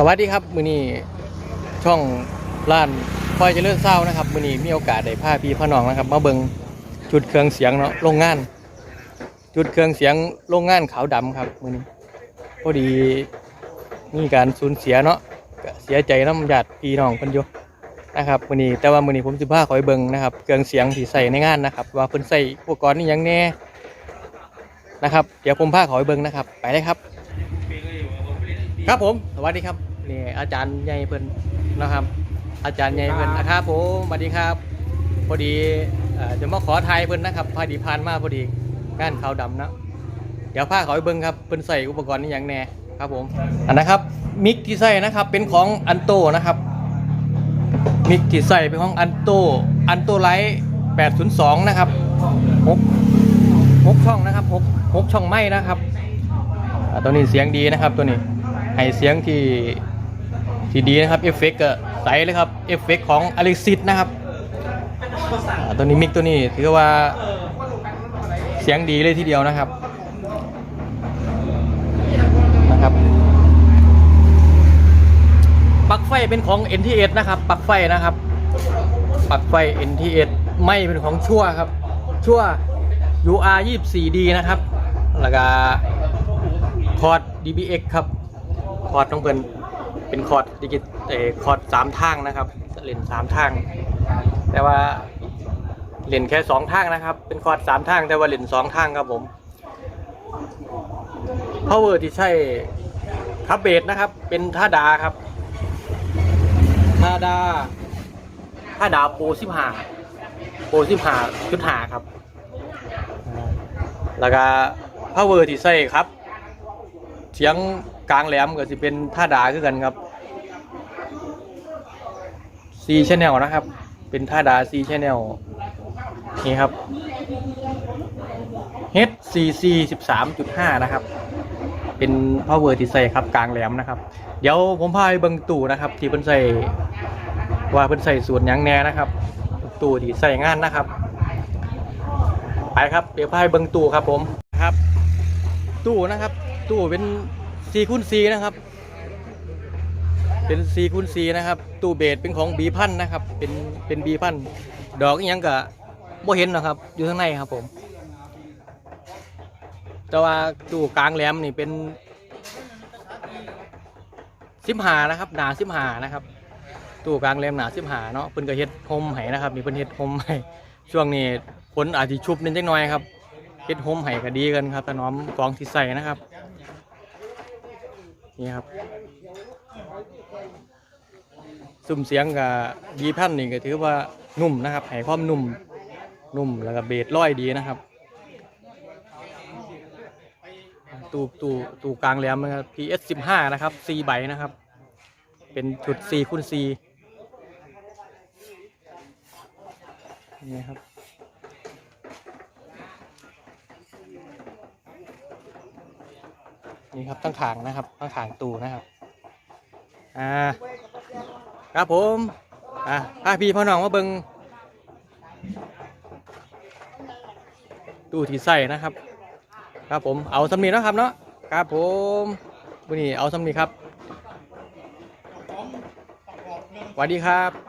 สวัสดีครับมือนี้ช่องร้านพลอยเจริญเศร้านะครับมือนี้มีโอกาสได้พาพี่พ่อน้องนะครับ มาเบิงจุดเครื่องเสียงเนาะโรงงาน จุดเครื่องเสียงโรงงานขาวดำครับมือนี้พอดีมีการสูญเสียเนาะเสียใจน้ำญาติพี่น้องเพิ่นอยู่นะครับมือนี้แต่ว่ามือนี้ผมสิพาขอยเบิงนะครับเครื่องเสียงที่ใส่ในงานนะครับ ว่าเพิ่นใส่อุปกรณ์นี่ยังแน่นะครับ เดี๋ยวผมพาขอยเบิงนะครับ ไปเลยครับ ครับผมสวัสดีครับ นี่อาจารย์ใหญ่เพิ่นนะครับ อาจารย์ใหญ่เพิ่นนะครับผมสวัสดีครับ พอดีเอ่อจะมาขอทายเพิ่นนะครับพอดีผ่านมาพอดีงานขาวดำนะเดี๋ยวพาเขาไปเบิ่งครับเพิ่นใส่อุปกรณ์นี่อย่างแน่ครับผมอันนะครับมิกที่ใส่นะครับเป็นของอันโตนะครับมิกที่ใส่เป็นของอันโตอันโตไลท์802 นะครับหกหกช่องนะครับหกหกช่องไม้นะครับตัวนี้เสียงดีนะครับตัวนี้ให้เสียงที่ ที่ดีนะครับเอฟเฟกต์ก็ใสเลยครับเอฟเฟกต์ของอล็กซิสนะครับตัวนี้มิกตัวนี้ถือว่าเสียงดีเลยทีเดียวนะครับนะครับปลั๊กไฟเป็นของ NT1 นะครับปลั๊กไฟนะครับปลั๊กไฟ NT1 ไม่เป็นของชั่วครับชั่ว UR 24D นะครับแล้วก็คอร์ด DBX ครับคอร์ดต้องเป็น เป็นคอร์ดดิจิตเอคอร์ดสามทางนะครับเล่นสามทาง แต่ว่าเล่นแค่สองทางนะครับ เป็นคอร์ดสามทางแต่ว่าเล่นสองทางครับผม power ที่ใช่ทับเบสนะครับ เป็นท่าดาครับท่าดาท่าดาโปรสิบหาโปรสิบหาจุดหาครับอ่าแล้วก็ power ที่ใช่ครับ เสียง กลางแหลมก็สิเป็นท่าดาคือกันครับ C channel นะครับ เป็นท่าดา C channel นี่ครับ HCC 13.5 นะครับ เป็น power ที่ใส่ครับ กลางแหลมนะครับ เดี๋ยวผมพาไปเบิงตู้นะครับ ที่เพิ่นใส่ว่าเพิ่นใส่ส่วนยังแหน่นะครับ ตู้ที่ใส่งานนะครับ ไปครับ เดี๋ยวพาไปเบิงตู้ครับผมครับ ตู้นะครับ ตู้เป็น 4คูณ4นะครับ เป็น4คูณ4นะครับ ตู้เบสเป็นของบีพันนะครับ เป็นเป็นบีพันดอกอยังกะบ่เห็นนะครับ อยู่ข้างในครับผม แต่ว่าตู้กลางแหลมนี่เป็นสิบหานะครับหนาสิบหานะครับ ตู้กลางแหลมหนาสิบหาเนาะเพิ่นก็เฮ็ดโฮมให้นะครับนี่เพิ่นเฮ็ดโฮมให้ช่วงนี้ฝนอาจจะชุบนิดหน่อยครับเฮ็ดโฮมไห้ก็ดีกันครับถนอมกองที่ใส่นะครับ นี่ครับซุ่มเสียงกับยีพันนี่ก็ถือว่านุ่มนะครับให้ความนุ่มนุ่มแล้วก็เบสร้อยดีนะครับ ตูตูตูกลางแหลมนะครับ PS 15นะครับ4ใบนะครับ เป็นชุด4คูณ4นี่ครับ นี่ครับตั้งขางนะครับ ตั้งขางตูนะครับ อ่า ครับผม อะพาพี่พ่อน้องมาเบิงตู้ที่ใส่นะครับ ครับผม เอาสำนีนะครับเนาะ ครับผมวันนี้เอาสำนีครับสวัสดีครับ